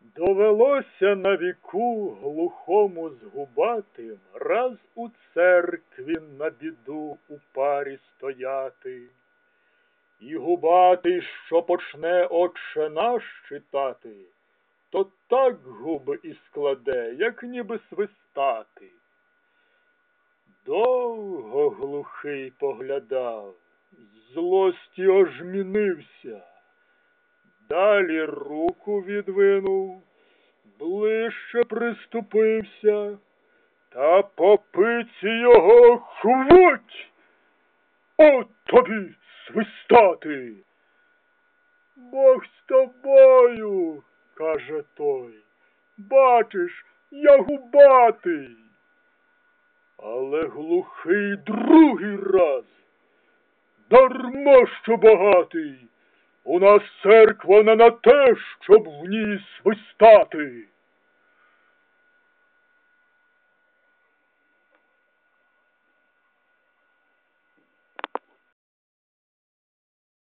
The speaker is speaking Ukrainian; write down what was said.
Довелося на віку глухому згубати, раз у церкві на біду у парі стояти. І губатий, що почне отче наш читати, то так губи і складе, як ніби свистати. Довго глухий поглядав, злості ожмінився. Далі руку відвинув, ближче приступився, та по пиці його хвуть. От тобі свистати. Бог з тобою, каже той. Бачиш, я губатий. Але глухий другий раз. Дарма що багатий. У нас церква не на те, щоб в ній свистати.